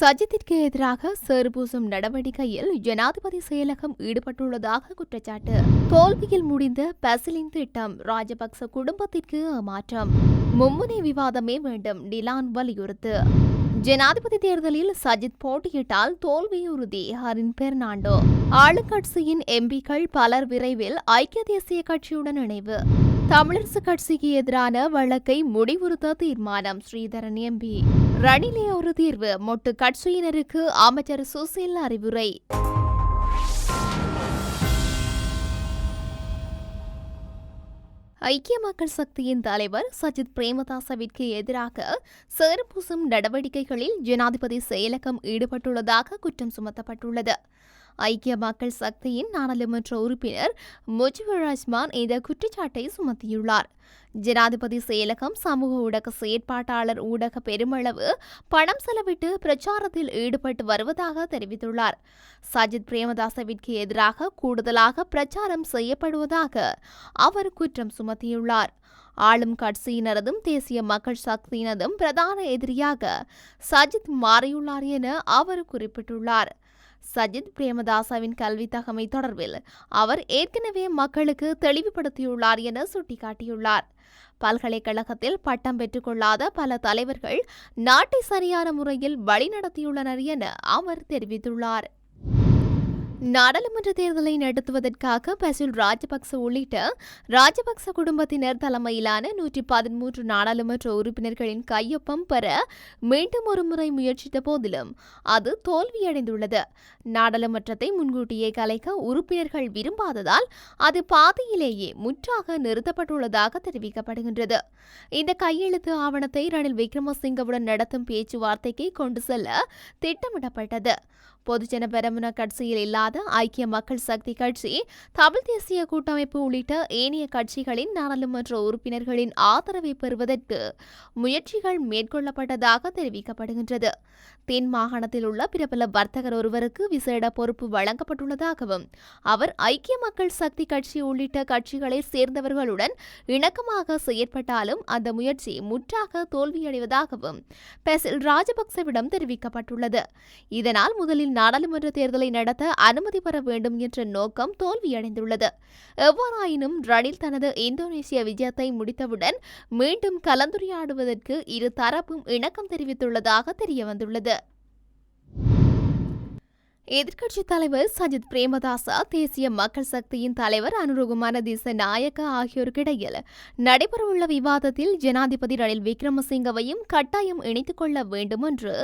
சஜித்திற்கு எதிராக சேறுபூசும் நடவடிக்கையில் ஜனாதிபதி செயலகம் ஈடுபட்டுள்ளதாக குற்றச்சாட்டு. தோல்வியில் முடிந்த பசிலின் திட்டம் ராஜபக்ச குடும்பத்திற்கு மாற்றம். மும்முனை விவாதமே வேண்டும் டிலான் வலியுறுத்து. ஜனாதிபதி தேர்தலில் சஜித் போட்டியிட்டால் தோல்வி உறுதி ஹரின் பெர்னாண்டோ. ஆளுங்கட்சியின் எம்பிக்கள் பலர் விரைவில் ஐக்கிய தேசிய கட்சியுடன் இணைவு. தமிழரசு கட்சிக்கு எதிரான வழக்கை முடிவுறுத்த தீர்மானம் ஸ்ரீதரன் எம்பி. ரணிலே ஒரு தீர்வு மொட்டு கட்சியினருக்கு அமைச்சர் சுசில் அறிவுரை. ஐக்கிய மக்கள் சக்தியின் தலைவர் சஜித் பிரேமதாசவிற்கு எதிராக சேறுபூசும் நடவடிக்கைகளில் ஜனாதிபதி செயலகம் ஈடுபட்டுள்ளதாக குற்றம் சுமத்தப்பட்டுள்ளது. ஐக்கிய மக்கள் சக்தியின் நாடாளுமன்ற உறுப்பினர் முஜிபுர் ரஹ்மான் இந்த குற்றச்சாட்டை சுமத்தியுள்ளார். ஜனாதிபதி செயலகம் சமூக ஊடக செயற்பாட்டாளர் ஊடக பெருமளவு பணம் செலவிட்டு பிரச்சாரத்தில் ஈடுபட்டு வருவதாக தெரிவித்துள்ளார். சஜித் பிரேமதாசவிற்கு எதிராக கூடுதலாக பிரச்சாரம் செய்யப்படுவதாக அவர் குற்றம் சுமத்தியுள்ளார். ஆளும் கட்சியினரதும் தேசிய மக்கள் சக்தியினதும் பிரதான எதிரியாக சஜித் மாறியுள்ளார் என அவர் குறிப்பிட்டுள்ளார். சஜித் பிரேமதாசவின் கல்வி தகமை தொடர்பில் அவர் ஏற்கனவே மக்களுக்கு தெளிவுபடுத்தியுள்ளார் என சுட்டிக்காட்டியுள்ளார். பல்கலைக்கழகத்தில் பட்டம் பெற்றுக்கொள்ளாத பல தலைவர்கள் நாட்டை சரியான முறையில் வழிநடத்தியுள்ளனர் என அவர் தெரிவித்துள்ளார். நாடாளுமன்ற தேர்தலை நடத்துவதற்காக பசில் ராஜபக்ச உள்ளிட்ட ராஜபக்ச குடும்பத்தினர் தலைமையிலான நூற்றி பதிமூன்று நாடாளுமன்ற உறுப்பினர்களின் கையொப்பம் பெற மீண்டும் ஒருமுறை முயற்சித்த போதிலும் அது தோல்வியடைந்துள்ளது. நாடாளுமன்றத்தை முன்கூட்டியே கலைக்க உறுப்பினர்கள் விரும்பாததால் அது பாதையிலேயே முற்றாக நிறுத்தப்பட்டுள்ளதாக தெரிவிக்கப்படுகின்றது. இந்த கையெழுத்து ஆவணத்தை ரணில் விக்ரமசிங்கவுடன் நடத்தும் பேச்சுவார்த்தைக்கு கொண்டு செல்ல திட்டமிடப்பட்டது. பொதுஜன பெரமுன கட்சியில் இல்லாத ஐக்கிய மக்கள் சக்தி கட்சி தமிழ் தேசிய கூட்டமைப்பு உள்ளிட்ட ஏனைய கட்சிகளின் நாடாளுமன்ற உறுப்பினர்களின் ஆதரவை பெறுவதற்கு முயற்சிகள் மேற்கொள்ளப்பட்டதாக தெரிவிக்கப்படுகின்றது. தென் மாகாணத்தில் உள்ள பிரபல வர்த்தகர் ஒருவருக்கு விசேட பொறுப்பு வழங்கப்பட்டுள்ளதாகவும் அவர் ஐக்கிய மக்கள் சக்தி கட்சி உள்ளிட்ட கட்சிகளை சேர்ந்தவர்களுடன் இணக்கமாக செயற்பட்டாலும் அந்த முயற்சி முற்றாக தோல்வியடைவதாகவும் பெசில் ராஜபக்சவிடம் தெரிவிக்கப்பட்டுள்ளது. இதனால் முதலில் நாடாளுமன்ற தேர்தலை நடத்த அனுமதி பெற வேண்டும் என்ற நோக்கம் தோல்வியடைந்துள்ளது. எவ்வாறாயினும் ரணில் தனது இந்தோனேசிய விஜயத்தை முடித்தவுடன் மீண்டும் கலந்துரையாடுவதற்கு இரு தரப்பும் இணக்கம் தெரிவித்துள்ளதாக தெரியவந்துள்ளது. எதிர்க்கட்சித் தலைவர் சஜித் பிரேமதாசா தேசிய மக்கள் சக்தியின் தலைவர் அனுருகுமார திச நாயக்க ஆகியோருக்கிடையில் நடைபெறவுள்ள விவாதத்தில் ஜனாதிபதி ரணில் விக்ரமசிங்கவையும் கட்டாயம் இணைத்துக் கொள்ள வேண்டும் என்று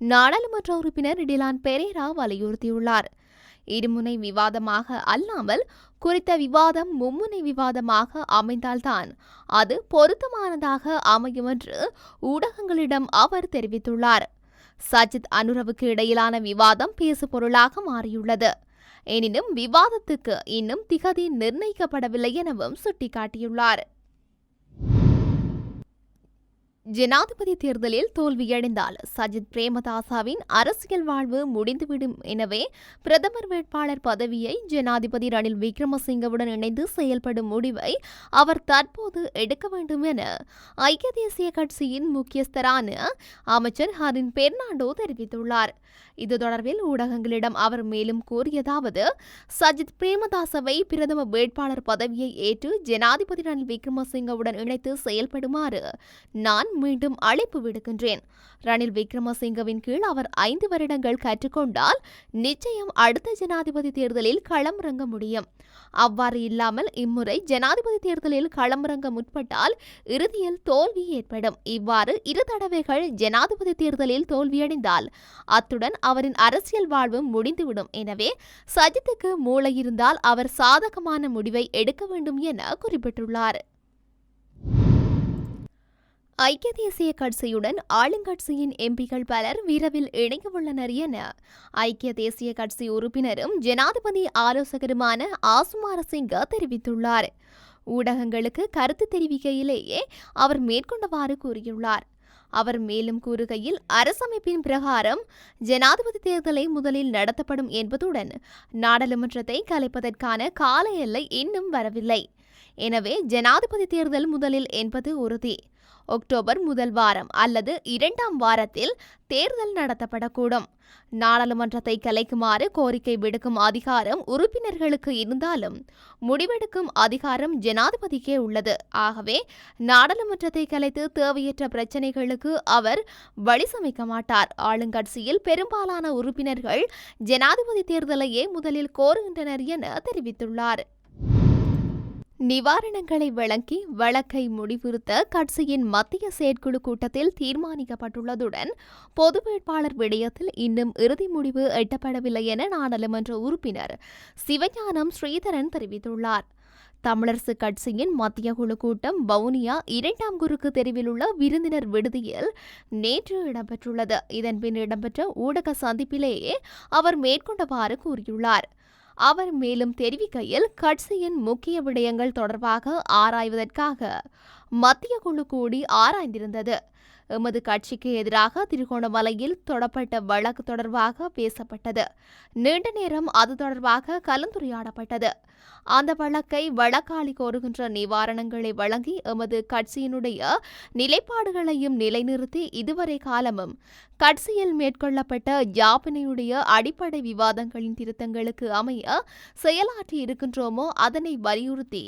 நாடாளுமன்ற உறுப்பினர் டிலான் பெரேரா வலியுறுத்தியுள்ளார். இருமுனை விவாதமாக அல்லாமல் குறித்த விவாதம் மும்முனை விவாதமாக அமைந்தால்தான் அது பொருத்தமானதாக அமையும் என்று ஊடகங்களிடம் அவர் தெரிவித்துள்ளார். சஜித் அனுரவுக்கு இடையிலான விவாதம் பேசுபொருளாக மாறியுள்ளது. எனினும் விவாதத்துக்கு இன்னும் திகதி நிர்ணயிக்கப்படவில்லை எனவும் சுட்டிக்காட்டியுள்ளார். ஜனாதிபதி தேர்தலில் தோல்வியடைந்தால் சஜித் பிரேமதாசாவின் அரசியல் வாழ்வு முடிந்துவிடும் எனவே பிரதமர் வேட்பாளர் பதவியை ஜனாதிபதி ரணில் விக்ரமசிங்கவுடன் இணைந்து செயல்படும் முடிவை அவர் தற்போது எடுக்க வேண்டும் என ஐக்கிய தேசிய கட்சியின் முக்கியஸ்தரான அமைச்சர் ஹரின் பெர்னாண்டோ தெரிவித்துள்ளார். இது தொடர்பில் ஊடகங்களிடம் அவர் மேலும் கூறியதாவது சஜித் பிரேமதாசவை பிரதம வேட்பாளர் பதவியை ஏற்று ஜனாதிபதி ரணில் விக்ரமசிங்கவுடன் இணைத்து செயல்படுமாறு நான் மீண்டும் அழைப்பு விடுக்கின்றேன். ரணில் விக்ரமசிங்கவின் கீழ் அவர் ஐந்து வருடங்கள் கற்றுக்கொண்டால் நிச்சயம் அடுத்த ஜனாதிபதி தேர்தலில் களமிறங்க முடியும். அவ்வாறு இல்லாமல் இம்முறை ஜனாதிபதி தேர்தலில் களமிறங்க முற்பட்டால் இறுதியில் தோல்வி ஏற்படும். இவ்வாறு இரு தடவைகள் ஜனாதிபதி தேர்தலில் தோல்வியடைந்தால் அத்துடன் அவரின் அரசியல் வாழ்வும் முடிந்துவிடும். எனவே சஜித்துக்கு மூளை இருந்தால் அவர் சாதகமான முடிவை எடுக்க வேண்டும் என குறிப்பிட்டுள்ளார். ஐக்கிய தேசிய கட்சியுடன் ஆளுங்கட்சியின் எம்பிக்கள் பலர் விரைவில் இணையவுள்ளனர் என ஐக்கிய தேசிய கட்சி உறுப்பினரும் ஜனாதிபதி ஆலோசகருமான ஆசுமார சிங்க தெரிவித்துள்ளார். ஊடகங்களுக்கு கருத்து தெரிவிக்கையிலேயே அவர் மேற்கொண்டவாறு கூறியுள்ளார். அவர் மேலும் கூறுகையில் அரசமைப்பின் பிரகாரம் ஜனாதிபதி தேர்தலை முதலில் நடத்தப்படும் என்பதுடன் நாடாளுமன்றத்தை கலைப்பதற்கான கால எல்லை இன்னும் வரவில்லை. எனவே ஜனாதிபதி தேர்தல் முதலில் என்பது உறுதி. அக்டோபர் முதல் வாரம் அல்லது இரண்டாம் வாரத்தில் தேர்தல் நடத்தப்படக்கூடும். நாடாளுமன்றத்தை கலைக்குமாறு கோரிக்கை விடுக்கும் அதிகாரம் உறுப்பினர்களுக்கு இருந்தாலும் முடிவெடுக்கும் அதிகாரம் ஜனாதிபதிக்கே உள்ளது. ஆகவே நாடாளுமன்றத்தை கலைத்து தேவையற்ற பிரச்சினைகளுக்கு அவர் வழிசமைக்க மாட்டார். ஆளுங்கட்சியில் பெரும்பாலான உறுப்பினர்கள் ஜனாதிபதி தேர்தலையே முதலில் கோருகின்றனர் என தெரிவித்துள்ளார். நிவாரணங்களை வழங்கி வழக்கை முடிவுறுத்த கட்சியின் மத்திய செயற்குழு கூட்டத்தில் தீர்மானிக்கப்பட்டுள்ளதுடன் பொது வேட்பாளர் விடயத்தில் இன்னும் இறுதி முடிவு எட்டப்படவில்லை என நாடாளுமன்ற உறுப்பினர் சிவஞானம் ஸ்ரீதரன் தெரிவித்துள்ளார். தமிழரசு கட்சியின் மத்திய குழு கூட்டம் வவுனியா இரண்டாம் குறுக்கு தெருவில் உள்ள விருந்தினர் விடுதியில் நேற்று இடம்பெற்றுள்ளது. இதன்பின் இடம்பெற்ற ஊடக சந்திப்பிலேயே அவர் மேற்கொண்டவாறு கூறியுள்ளார். அவர் மேலும் தெரிவிக்கையில் கட்சியின் முக்கிய விடயங்கள் தொடர்பாக ஆராய்வதற்காக மத்திய குழு கூடி ஆராய்ந்திருந்தது. எமது கட்சிக்கு எதிராக திருகோணமலையில் தொடப்பட்ட வழக்கு தொடர்பாக பேசப்பட்டது. நீண்ட நேரம் அது தொடர்பாக கலந்துரையாடப்பட்டது. அந்த வழக்கை வழக்காளி கோருகின்ற நிவாரணங்களை வழங்கி எமது கட்சியினுடைய நிலைப்பாடுகளையும் நிலைநிறுத்தி இதுவரை காலமும் கட்சியில் மேற்கொள்ளப்பட்ட யாப்பினையுடைய அடிப்படை விவாதங்களின் திருத்தங்களுக்கு அமைய செயலாற்றி இருக்கின்றோமோ அதனை வலியுறுத்தி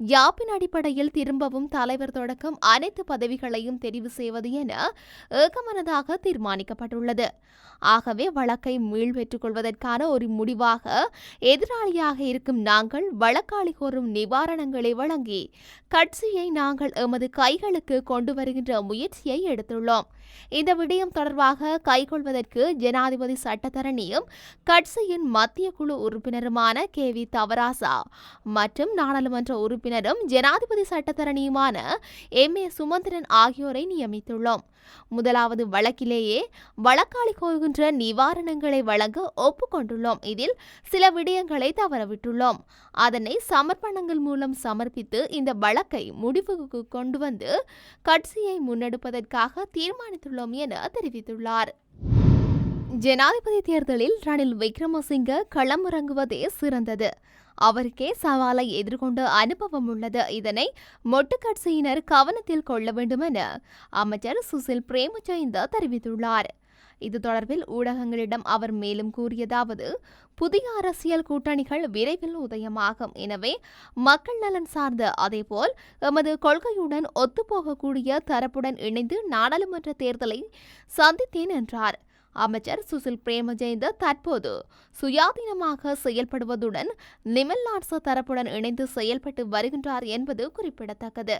யாப்பின் அடிப்படையில் திரும்பவும் தலைவர் தொடக்கம் அனைத்து பதவிகளையும் தெரிவு செய்வது என ஏகமனதாக தீர்மானிக்கப்பட்டுள்ளது. ஆகவே வழக்கை மீள் பெற்றுக் கொள்வதற்கான ஒரு முடிவாக எதிராளியாக இருக்கும் நாங்கள் வழக்காளி கோரும் நிவாரணங்களை வழங்கி கட்சியை நாங்கள் எமது கைகளுக்கு கொண்டு வருகின்ற முயற்சியை எடுத்துள்ளோம். இந்த விடயம் தொடர்பாக கைகொள்வதற்கு ஜனாதிபதி சட்டத்தரணியும் கட்சியின் மத்திய குழு உறுப்பினருமான கே வி தவராசா மற்றும் நாடாளுமன்ற உறுப்பினரும் ஜனாதிபதி சட்டத்தரணியுமான எம் ஏ சுமந்திரன் ஆகியோரை நியமித்துள்ளோம். முதலாவது வழக்கிலேயே வழக்காளி கோருகின்ற நிவாரணங்களை வழங்க ஒப்புக்கொண்டுள்ளோம். இதில் சில விடயங்களை தவறவிட்டுள்ளோம். அதனை சமர்ப்பணங்கள் மூலம் சமர்ப்பித்து இந்த வழக்கை முடிவுக்கு கொண்டு வந்து கட்சியை முன்னெடுப்பதற்காக தீர்மானித்துள்ளோம் என தெரிவித்துள்ளார். ஜனாதிபதி தேர்தலில் ரணில் விக்ரமசிங்க களமிறங்குவதே சிறந்தது. அவருக்கே சவாலை எதிர்கொண்ட அனுபவம் உள்ளது. இதனை மொட்டுக்கட்சியினர் கவனத்தில் கொள்ள வேண்டும் என அமைச்சர் சுசில் பிரேமஜயந்த தெரிவித்துள்ளார். இது தொடர்பில் ஊடகங்களிடம் அவர் மேலும் கூறியதாவது புதிய அரசியல் கூட்டணிகள் விரைவில் உதயமாகும். எனவே மக்கள் நலன் சார்ந்த அதேபோல் எமது கொள்கையுடன் ஒத்துப்போகக்கூடிய தரப்புடன் இணைந்து நாடாளுமன்ற தேர்தலை சந்தித்தேன் என்றார். அமைச்சர் சுசில் பிரேமஜெயந்த தற்போது சுயாதீனமாக செயல்படுவதுடன் நிமல் லாட்ச தரப்புடன் இணைந்து செயல்பட்டு வருகின்றார் என்பது குறிப்பிடத்தக்கது.